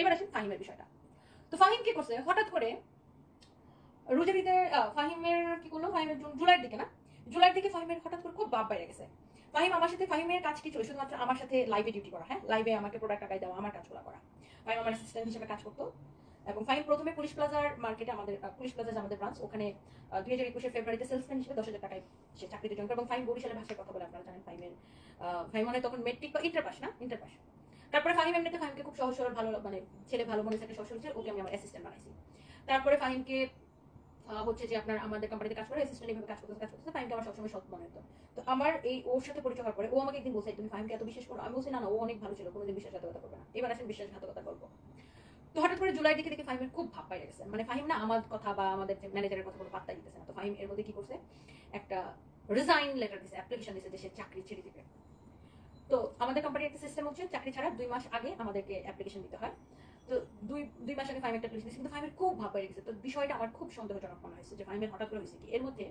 এবার আসেন ফাহিমের বিষয়টা। তো ফাহিম কি করছে? হঠাৎ করে রুজারিতে ফাহিমের কি করল? ফাহিমের জুলাইয়ের দিকে না? জুলাইয়ের দিকে ফাহিমের হঠাৎ করে খুব বাপ বাইরে গেছে। ফাহিম আমার সাথে ফাহিমের কাজ কি ছিল শুধুমাত্র আমার সাথে লাইভে ডিউটি করা হ্যাঁ? লাইভে আমাকে প্রোডাক্ট টাকায় দেওয়া, আমার কাজগুলো করা। ফাহিম আমার অ্যাসিস্ট্যান্ট হিসেবে কাজ করতো। এবং ফাহিম প্রথমে পুলিশ প্লাজার মার্কেটে আমাদের পুলিশ প্লাজার আমাদের ব্রাঞ্চ ওখানে দুই হাজার একুশে ফেব্রুয়ারিতে সেলসম্যান হিসেবে দশ হাজার টাকায় সে চাকরিতে করে। এবং ফাহিম বরিশালের ভাষায় কথা বলে আপনারা জানেন, ফাহিমের ফাহিম মানে তখন মেট্রিক বা ইন্টার পাস না? ইন্টার পাস তারপরে ফাহিম এমনিতে ফাহিমকে খুব সহজ সরল ভালো মানে ছেলে ভালো মনে থাকে, সহজ সরল ওকে আমি আমার অ্যাসিস্ট্যান্ট বানাইছি। তারপরে ফাহিমকে হচ্ছে যে আপনার আমাদের কোম্পানিতে কাজ করে অ্যাসিস্ট্যান্ট এইভাবে কাজ করতে কাজ করতে ফাহিমকে আমার সবসময় সৎ মনে হতো। তো আমার এই ওর সাথে পরিচয় হওয়ার পরে, ও আমাকে একদিন বলছে, তুমি ফাহিমকে এত বিশ্বাস করো? আমি বলছি, না না, ও অনেক ভালো ছিল, কোনোদিন বিশ্বাসঘাতকতা করবে না। এবার আসেন বিশ্বাসঘাতকতা গল্প। তো হঠাৎ করে জুলাই দিকে দেখে ফাহিমের খুব ভাব পাই গেছে। মানে ফাহিম না আমার কথা বা আমাদের ম্যানেজারের কথা কোনো পাত্তা দিতেছে না। তো ফাহিম এর মধ্যে কি করছে? একটা রিজাইন লেটার দিছে অ্যাপ্লিকেশন দিছে সে চাকরি ছেড়ে দিবে। তো আমাদের কোম্পানির একটা সিস্টেম হচ্ছে, চাকরি ছাড়া দুই মাস আগে আমাদেরকে অ্যাপ্লিকেশন দিতে হয়। তো দুই দুই মাস আগে ফাইম একটা কিন্তু ফাইমের খুব ভাব বেড়ে গেছে। তো বিষয়টা আমার খুব সন্দেহজনক মনে হয়েছে যে ফাইমের হঠাৎ করে হয়েছে কি? এর মধ্যে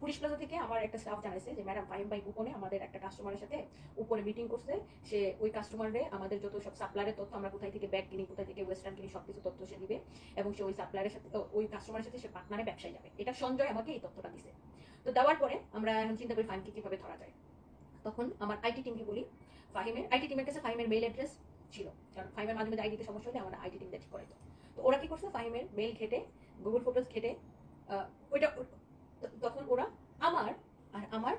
পুলিশ প্লাজা থেকে আমার একটা স্টাফ জানাইছে যে ম্যাডাম ফাইম ভাই গোপনে আমাদের একটা কাস্টমারের সাথে উপরে মিটিং করছে। সে ওই কাস্টমারে আমাদের যত সব সাপ্লায়ারের তথ্য আমরা কোথায় থেকে ব্যাগ কিনি, কোথায় থেকে ওয়েস্টার্ন কিনি, সবকিছু তথ্য সে দিবে। এবং সে ওই সাপ্লায়ারের সাথে ওই কাস্টমারের সাথে সে পার্টনারে ব্যবসায় যাবে। এটা সঞ্জয় আমাকে এই তথ্যটা দিছে তো দেওয়ার পরে আমরা এখন চিন্তা করি ফাইমকে কীভাবে ধরা যায়। তখন আমার আইটি টিমকে বলি ফাহিমের আইটি টিমের কাছে ফাহিমের মেইল অ্যাড্রেস ছিল। কারণ ফাহিমের মাঝে আইডিতে সমস্যা হলে আমার আইটি টিম ঠিক করে তো। তো ওরা কি করছে? ফাহিমের মেইল ঘেটে গুগল ফটোস ঘেটে ওইটা তখন ওরা আমার আর আমার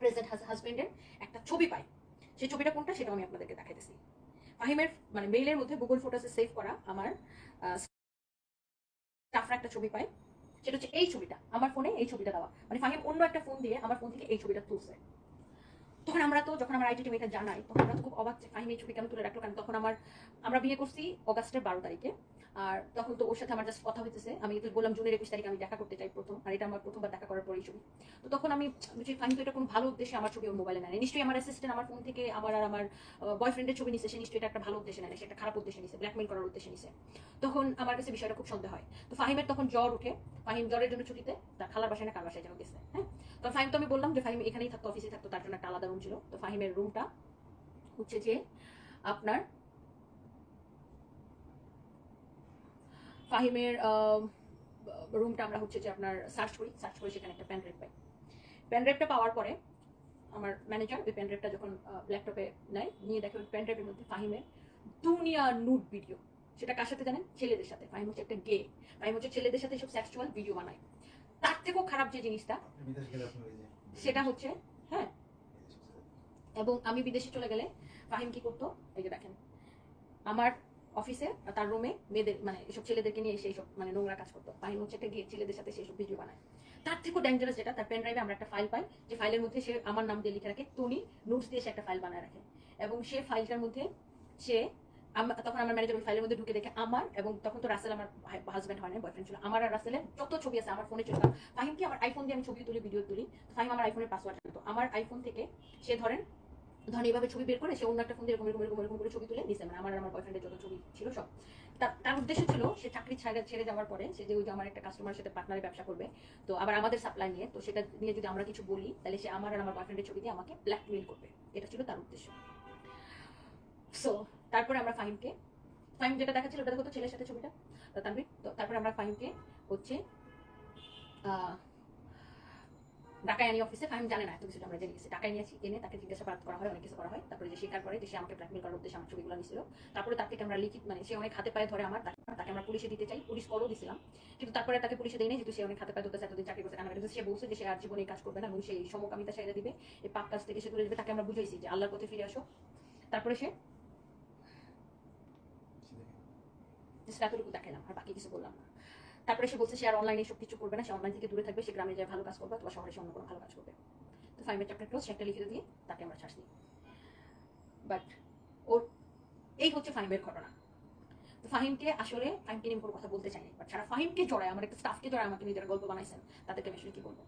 প্রেজেন্ট হাজবেন্ডের একটা ছবি পায়। সেই ছবিটা কোনটা সেটা আমি আপনাদেরকে দেখাইতেছি। ফাহিমের মানে মেইলের মধ্যে গুগল ফটোসে সেভ করা আমার স্টাফরা একটা ছবি পায়। সেটা হচ্ছে এই ছবিটা, আমার ফোনে এই ছবিটা দেওয়া। মানে ফাহিম অন্য একটা ফোন দিয়ে আমার ফোন থেকে এই ছবিটা তুলছে। তখন আমরা তো, যখন আমার আইটি টিম এটা জানাই তখন আমরা তো খুব অবাক ফাহিম এই ছবি কেন তুলে রাখল কারণ তখন আমার, আমরা বিয়ে করছি অগাস্টের বারো তারিখে। আর তখন তো ওর সাথে আমার জাস্ট কথা হইতেছে। আমি তো বললাম, জুনের একুশ তারিখে আমি দেখা করতে চাই প্রথম। আর এটা আমার প্রথমবার দেখা করার পরেই ছবি। তো তখন আমি বুঝি ফাহিম তো এটা কোনো ভালো উদ্দেশ্যে আমার ছবি ওর মোবাইলে নেয় নিশ্চয়ই আমার অ্যাসিস্ট্যান্ট আমার ফোন থেকে আমার আর আমার বয়ফ্রেন্ডের ছবি নিছে। সে নিশ্চয়ই এটা একটা ভালো উদ্দেশ্যে নেয় সে একটা খারাপ উদ্দেশ্যে নিছে ব্ল্যাকমেল করার উদ্দেশ্যে নিছে। তখন আমার কাছে বিষয়টা খুব সন্দেহ হয়। তো ফাহিমের তখন জ্বর উঠে, ফাহিম জ্বরের জন্য ছুটিতে, তার খালার বাসায় না, কার বাসায় যেন গেছে হ্যাঁ? তো ফাহিম তো আমি বললাম যে, ফাহিম এখানেই থাকতো অফিসে থাকতো, তার জন্য একটা আলাদা রুম ছিল তো ফাহিমের রুমটা হচ্ছে যে আপনার ফাহিমের রুমটা আমরা হচ্ছে যে আপনার সার্চ করি সার্চ করে সেখানে একটা প্যান ড্রাইভ পাই। প্যান ড্রাইভটা পাওয়ার পরে আমার ম্যানেজার ওই প্যান ড্রাইভটা যখন ল্যাপটপে নেয় নিয়ে দেখে ওই প্যান ড্রাইভের মধ্যে ফাহিমের দুনিয়া নুট ভিডিও সেটা কার সাথে জানেন? ছেলেদের সাথে। ফাহিম হচ্ছে একটা গে ফাহিম হচ্ছে ছেলেদের সাথে সব সেক্সুয়াল ভিডিও বানায়। তার থেকেও খারাপ যে জিনিসটা সেটা হচ্ছে হ্যাঁ এবং আমি বিদেশে চলে গেলে ফাহিম কি করতো? এই যে দেখেন, আমার অফিসে তার রুমে মেয়েদের মানে এসব ছেলেদেরকে নিয়ে সেই সব মানে নোংরা কাজ করতো। ফাহিম হচ্ছে একটা গিয়ে ছেলেদের সাথে সেই সব ভিডিও বানায়। তার থেকেও ডেঞ্জারাস যেটা, তার পেন ড্রাইভে আমরা একটা ফাইল পাই, যে ফাইলের মধ্যে সে আমার নাম দিয়ে লিখে রাখে টনি নোটস দিয়ে সে একটা ফাইল বানায় রাখে। এবং সে ফাইলটার মধ্যে, সে তখন আমার ম্যানেজার ওই ফাইলের মধ্যে ঢুকে দেখে আমার এবং তখন তো রাসেল আমার হাজব্যান্ড হয় না বয়ফ্রেন্ড ছিল। আমার আর রাসেলের যত ছবি আছে, আমার ফোনে ছিল ফাহিম কি আমার আইফোন দিয়ে আমি ছবি তুলি ভিডিও তুলি। ফাহিম আমার আইফোনের পাসওয়ার্ড আমার আইফোন থেকে সে ধরেন ধরেন এইভাবে ছবি বের করে, সে অন্য একটা ফোন দিয়ে এরকম এরকম এরকম করে ছবি তুলে নিছে। মানে আমার আমার বয়ফ্রেন্ডের যত ছবি ছিল সব। তার- উদ্দেশ্য ছিল, সে চাকরি ছেড়ে ছেড়ে যাওয়ার পরে সে যে ওই যে আমার একটা কাস্টমারের সাথে পার্টনারে ব্যবসা করবে, তো আবার আমাদের সাপ্লাই নিয়ে, তো সেটা নিয়ে যদি আমরা কিছু বলি, তাহলে সে আমার আর আমার বয়ফ্রেন্ডের ছবি দিয়ে আমাকে ব্ল্যাকমেল করবে। এটা ছিল তার উদ্দেশ্য। সো তারপরে আমরা ফাহিমকে ফাহিম যেটা দেখাচ্ছিল ওটা দেখো তো ছেলের সাথে ছবিটা, তো তারপরে আমরা ফাহিমকে হচ্ছে ঢাকায় আনি অফিসে ফাহিম জানে না এত কিছু আমরা জেনে গেছি ঢাকায় নিয়েছি এনে তাকে জিজ্ঞাসাবাদ করা হয় অনেক কিছু করা হয়। তারপরে যে স্বীকার করে যে সে আমাকে ব্ল্যাকমেল করার উদ্দেশ্যে আমার ছবিগুলো নিছিল। তারপরে তার থেকে আমরা লিখিত মানে সে অনেক হাতে পায়ে ধরে আমার তাকে তাকে আমরা পুলিশে দিতে চাই। পুলিশ কলও দিছিলাম। কিন্তু তারপরে তাকে পুলিশে দেয়নি যেহেতু সে অনেক হাতে পায়ে ধরতে এতদিন চাকরি করছে করছে, সে বলছে যে সে আর জীবনে কাজ করবে না এবং সেই সমকামিতা সাইডে দিবে। এই পাপ কাজ থেকে সে দূরে যাবে। তাকে আমরা বুঝাইছি যে আল্লাহর পথে ফিরে আসো। তারপরে সে জাস্ট এতটুকু দেখালাম আর বাকি কিছু বললাম না। তারপরে সে বলছে সে আর অনলাইনে সব কিছু করবে না, সে অনলাইন থেকে দূরে থাকবে, সে গ্রামে যায় ভালো কাজ করবে, অথবা শহরে সে অন্য কোনো ভালো কাজ করবে। তো ফাইভের চ্যাপ্টার ক্লোজ সে একটা লিখে দিয়ে তাকে আমরা ছাড়ছি। বাট ওর, এই হচ্ছে ফাহিমের ঘটনা। তো ফাহিমকে আসলে, ফাহিমকে নিয়ে কোনো কথা বলতে চাইনি বাট সারা ফাহিমকে জড়ায়, আমার একটা স্টাফকে জড়ায়, আমাকে নিজের গল্প বানাইছেন, তাদেরকে আমি আসলে কি বলব?